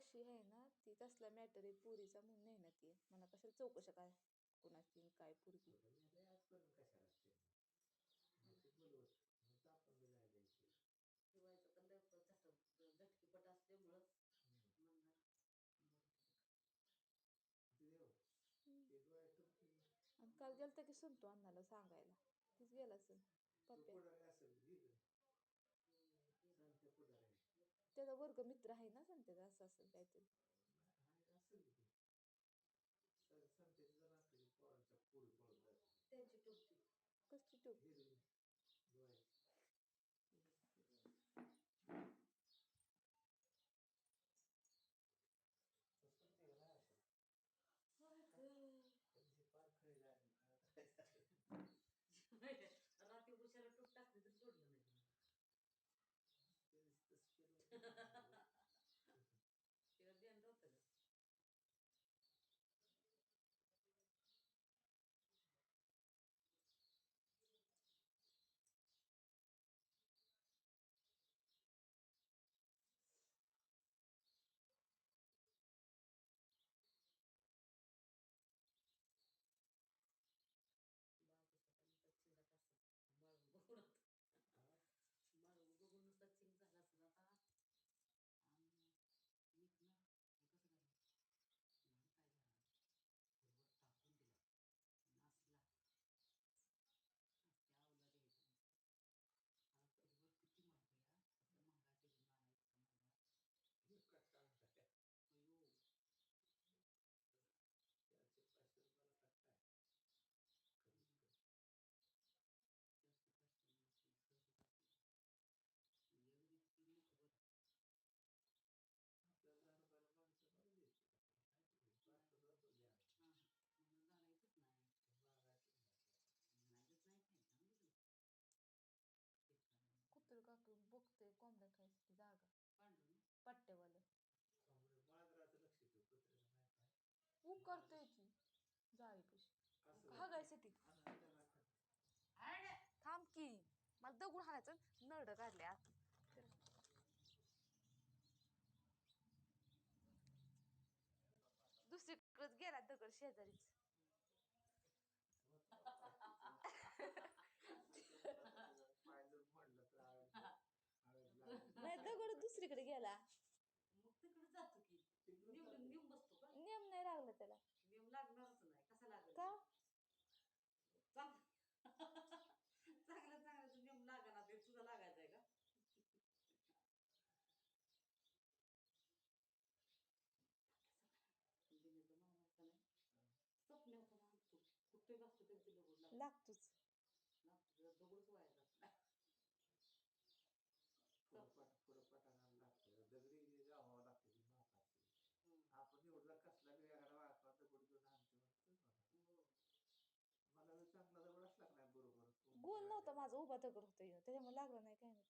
तशी आहे ना ती तसला मॅटर आहे पुरीचा म्हणून नाही ना ती. मला कशाला चौकशा काय कुणाची काय पुरगी लवकर असल्यामुळं आणि काल गेलता की सुनतो अण्णाला सांगायला. तीच गेला असेल. पप्पे त्याचा वर्ग मित्र आहे ना सांगते असं असेल काहीतरी. त्यांची टोपी कसली टोप बघते कोंबड्या खायसाठी जागा. पट्ट्यावालं करतोय की. जाळी कशी. हागायसाठी. थांब की. मला दगड हाणायचं नरड काढले आत. दुसरीकडेच गेला दगड शेजारीच पाहिलं म्हणलं तर आवडलं आवडलं नाही दगड दुसरीकडे गेला. मग तिकडे जातो की बसतो नेम नाही लागला त्याला. नियम लागणारच नाही. कसा लागेल? का? चांग चांगलं चांगलं. नियम लागणार ते तुझा लागायचा आहे का स्वप्न पण आणतो कुठे त्यांचे लागतोच लागतो त्याचा दगडच वाया जात नाही पुढं पट पुढं पटांगण लागतं दगडी गावावं लागते ती मापाची एवढा कसला बी वेगळा वाळका दगड घेऊन आणतो म्हणतो मला हो. मला चांगला दगड असला का नाही बरोबर गोल नव्हता माझा उभा दगड होता ह्यो. त्याच्यामुळे लागला नाही काय नाही